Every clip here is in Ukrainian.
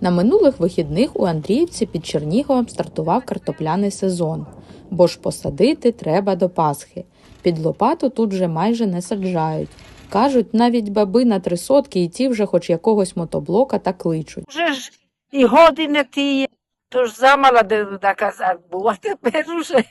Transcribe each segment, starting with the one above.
На минулих вихідних у Андріївці під Черніговом стартував картопляний сезон, бо ж посадити треба до Пасхи. Під лопату тут вже майже не саджають. Кажуть, навіть баби на три сотки і ті вже хоч якогось мотоблока та кличуть. Вже ж і годи не то ж замала де доказати було, а тепер уже.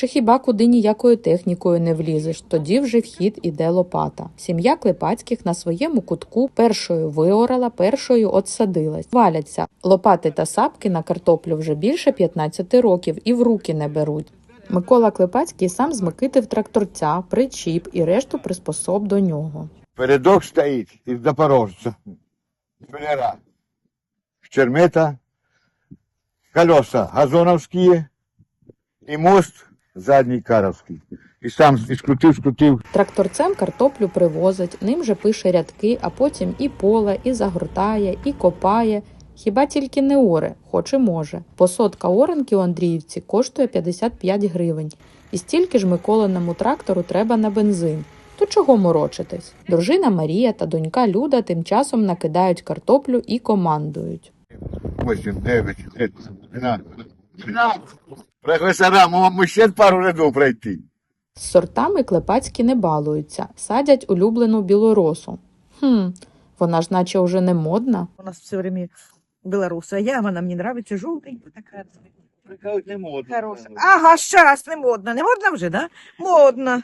Чи хіба куди ніякою технікою не влізеш, тоді вже в хід іде лопата. Сім'я Клепацьких на своєму кутку першою виорала, першою отсадилась. Валяться. Лопати та сапки на картоплю вже більше 15 років і в руки не беруть. Микола Клепацький сам змикитив тракторця, причіп і решту приспособ до нього. Передок стоїть із Запорожця. Шпилера. Щермета. Колеса газоновські і мост задній каровський. І сам і скрутив, скрутив. Тракторцем картоплю привозить, ним же пише рядки, а потім і поле, і загортає, і копає. Хіба тільки не оре, хоч і може. Посадка оранки у Андріївці коштує 55 гривень. І стільки ж Миколиному трактору треба на бензин. То чого морочитись? Дружина Марія та донька Люда тим часом накидають картоплю і командують. 8, 9, 10, 12. Професора, ми ще пару рядів пройти. З сортами клепацькі не балуються, садять улюблену білоросу. Хм, вона ж наче вже не модна. У нас все время белоруса. Я, она мне нравится, желтенькая такая. Не модно. Хорошая. Ага, сейчас не модно. Не модно вже, да? Модно.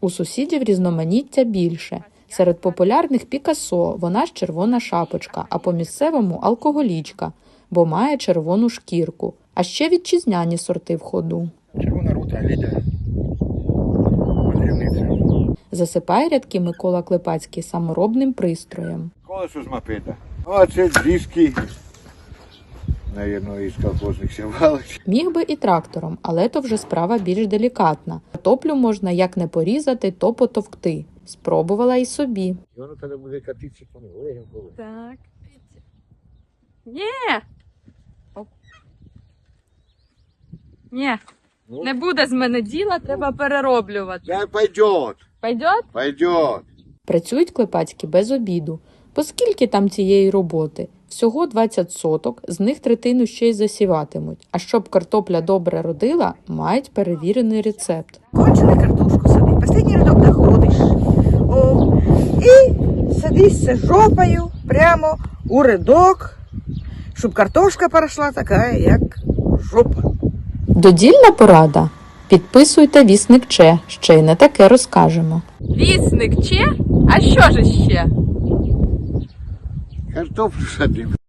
У сусідів різноманіття більше. Серед популярних Пікасо вона ж червона шапочка, а по місцевому алкоголічка, бо має червону шкірку. А ще вітчизняні сорти в ходу. Червона рута лідя. Засипає рядки Микола Клепацький саморобним пристроєм. Колесо з мопеда. А це диски. Наверно, із колхозних сівалок. Міг би і трактором, але то вже справа більш делікатна. Картоплю можна як не порізати, то потовкти. Спробувала і собі. І воно тоді буде катитися по. Так. Ні. Ні, Ну, не буде з мене діла, треба перероблювати. Да, пойдет, Пойдет? пойдет. Працюють клепацькі без обіду. Бо скільки там цієї роботи? Всього 20 соток, з них третину ще й засіватимуть. А щоб картопля добре родила, мають перевірений рецепт. Кончили картошку садить. Последний рядок доходиш. О, і садишся жопою прямо у рядок, щоб картошка поросла така, як жопа. Додільна порада. Підписуйте вісник Че, ще й не таке розкажемо. Вісник че? А що ж ще? Картоплю садив.